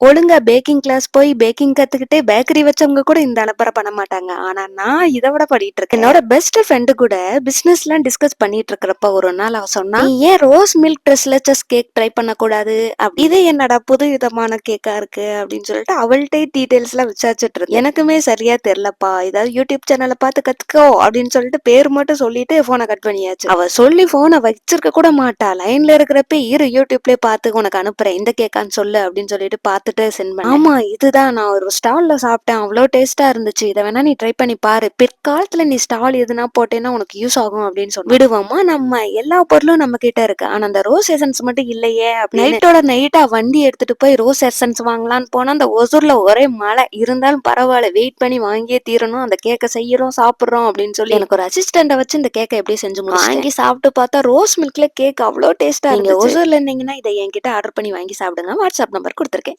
ஒழுங்கா baking class போய் baking கத்துக்கிட்டே பேக்கரி வச்சவங்க கூட இந்த அலப்பறை பண்ண மாட்டாங்க. ஆனா நான் இதை விட பண்ணிட்டு இருக்கேன். என்னோட பெஸ்ட் ஃப்ரெண்டு கூட பிசினஸ் எல்லாம் டிஸ்கஸ் பண்ணிட்டு இருக்கிறப்ப ஒரு நாள் அவ சொன்னா "நீ ஏன் ரோஸ் மில்க் ட்ரெஸ்ல செஸ் கேக் ட்ரை பண்ண கூடாது அப்படி இது என்னடா புது விதமான கேக்கா இருக்கு? அப்படின்னு சொல்லிட்டு அவள்கிட்ட டீடைல்ஸ் எல்லாம் விசாரிச்சுட்டு இருக்கு எனக்குமே சரியா தெரியலப்பா. ஏதாவது யூடியூப் சேனலை பார்த்து கத்துக்கோ அப்படின்னு சொல்லிட்டு பேர் மட்டும் சொல்லிட்டு போனை கட் பண்ணியாச்சு. அவ சொல்லி போனை வச்சிருக்க கூட மாட்டா. லைன்ல இருக்கிறப்ப இரு யூடியூப்லயே பார்த்து உனக்கு அனுப்புறேன். இந்த கேக்கான்னு சொல்லு அப்படின்னு சொல்லிட்டு பார்த்துட்டு சென்ட் பண்ணேன். ஆமா இதுதான். நான் ஒரு ஸ்டால்ல சாப்பிட்டேன். அவ்வளோ டேஸ்டா இருந்துச்சு. இதை வேணா நீ ட்ரை பண்ணி பாரு. பிற்காலத்துல நீ ஸ்டால் எதுனா போட்டேன்னா உனக்கு யூஸ் ஆகும் அப்படின்னு சொல்லி விடுவோமா? நம்ம எல்லா பொருளும் நம்ம கிட்ட இருக்கு. ஆனா அந்த ரோஸ் எசன்ஸ் மட்டும் இல்லையே நைட்டோட நைட்டா வண்டி எடுத்துட்டு போய் ரோஸ் எசன்ஸ் வாங்கலாம்னு போனா அந்த ஒசூர்ல ஒரே மழை. இருந்தாலும் பரவாயில்ல. வெயிட் பண்ணி வாங்கியே தீரணும். அந்த கேக்கை செய்யறோம் சாப்பிடுறோம் அப்படின்னு சொல்லி எனக்கு ஒரு அசிஸ்டண்ட வச்சு இந்த கேக்கை எப்படி செஞ்சு. வாங்கி சாப்பிட்டு பார்த்தா ரோஸ் மில்க்ல கேக் அவ்வளோ டேஸ்டா நீங்க ஒசூர்ல இருந்தீங்கன்னா இதை என்கிட்ட ஆர்டர் பண்ணி வாங்கி சாப்பிடுங்க. வாட்ஸ்அப் நம்பர் கொடுத்துருக்கேன்.